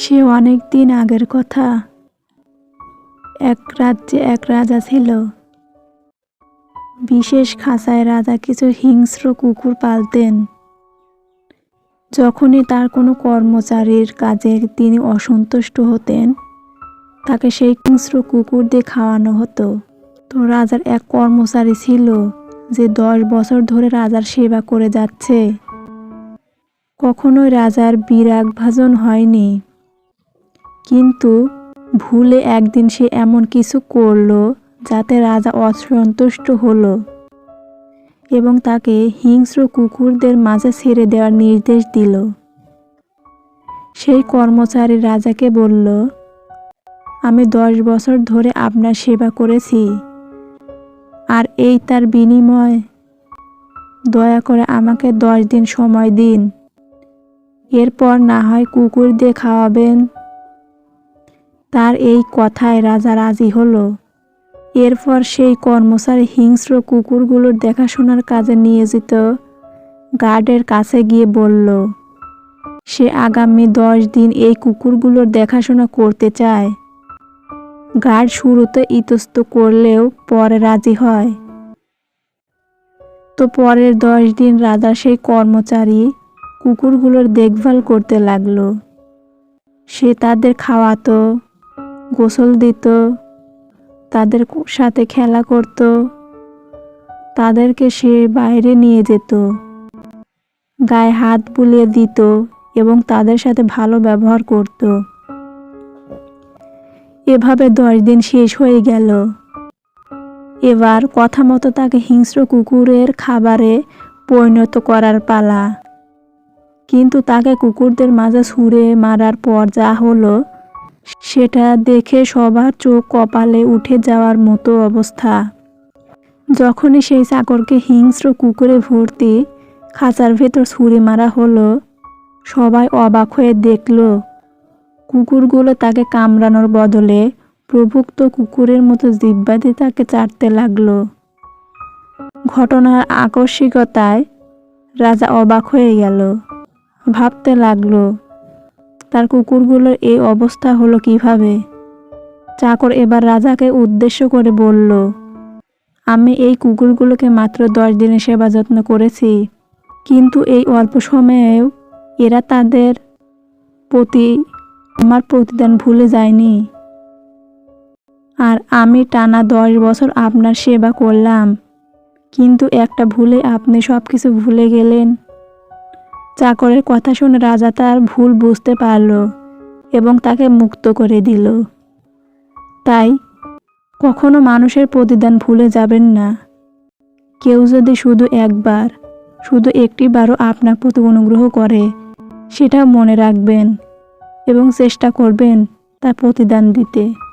সে অনেক দিন আগের কথা। এক রাজ্যে এক রাজা ছিল। বিশেষ খাঁচায় রাজা কিছু হিংস্র কুকুর পালতেন। যখনই তার কোনো কর্মচারীর কাজে তিনি অসন্তুষ্ট হতেন, তাকে সেই হিংস্র কুকুর দিয়ে খাওয়ানো হতো। তো রাজার এক কর্মচারী ছিল যে দশ বছর ধরে রাজার সেবা করে যাচ্ছে। কখনোই রাজার বিরাগ ভাজন হয়নি। কিন্তু ভুলে একদিন সে এমন কিছু করল যাতে রাজা অসন্তুষ্ট হলো এবং তাকে হিংস্র কুকুরদের মাঝে ছেড়ে দেওয়ার নির্দেশ দিল। সেই কর্মচারী রাজাকে বলল, আমি দশ বছর ধরে আপনার সেবা করেছি, আর এই তার বিনিময় দয়া করে আমাকে দশ দিন সময় দিন। এরপর না হয় কুকুর দিয়ে খাওয়াবেন তার এই কথায় রাজা রাজি হলো। এরপর সেই কর্মচারী হিংস্র কুকুরগুলোর দেখাশোনার কাজে নিয়োজিত গার্ডের কাছে গিয়ে বলল, সে আগামী দশ দিন এই কুকুরগুলোর দেখাশোনা করতে চায়। গার্ড শুরুতে ইতস্ত করলেও পরে রাজি হয়। তো পরের দশ দিন রাজা সেই কর্মচারী কুকুরগুলোর দেখভাল করতে লাগল। সে তাদের খাওয়াতো গোসল দিত, তাদের সাথে খেলা করত, তাদেরকে সে বাইরে নিয়ে যেত। গায়ে হাত বুলিয়ে দিত এবং তাদের সাথে ভালো ব্যবহার করত। এভাবে দশ দিন শেষ হয়ে গেল। এবার কথা মতো তাকে হিংস্র কুকুরের খাবারে পরিণত করার পালা। কিন্তু তাকে কুকুরদের মাঝে ছুঁড়ে মারার পর যা হলো সেটা দেখে সবার চোখ কপালে উঠে যাওয়ার মতো অবস্থা। যখনই সেই চাকরকে হিংস্র কুকুরে ভর্তি খাঁচার ভেতর ছুঁড়ে মারা হলো, সবাই অবাক হয়ে দেখল, কুকুরগুলো তাকে কামড়ানোর বদলে প্রভুক্ত কুকুরের মতো জিব্বা তাকে চাটতে লাগল। ঘটনার আকস্মিকতায় রাজা অবাক হয়ে গেল, ভাবতে লাগল তার কুকুরগুলোর এই অবস্থা হলো কীভাবে? চাকর এবার রাজাকে উদ্দেশ্য করে বলল, আমি এই কুকুরগুলোকে মাত্র দশ দিনের সেবা যত্ন করেছি, কিন্তু এই অল্প সময়েও এরা তাদের প্রতি, আমার প্রতিদান ভুলে যায়নি। আর আমি টানা দশ বছর আপনার সেবা করলাম, কিন্তু একটা ভুলে আপনি সব কিছু ভুলে গেলেন। চাকরের কথা শুনে রাজা তার ভুল বুঝতে পারল এবং তাকে মুক্ত করে দিল। তাই কখনো মানুষের প্রতিদান ভুলে যাবেন না। কেউ যদি শুধু একবার, শুধু একটি বারও আপনার প্রতি অনুগ্রহ করে, সেটা মনে রাখবেন এবং চেষ্টা করবেন তার প্রতিদান দিতে।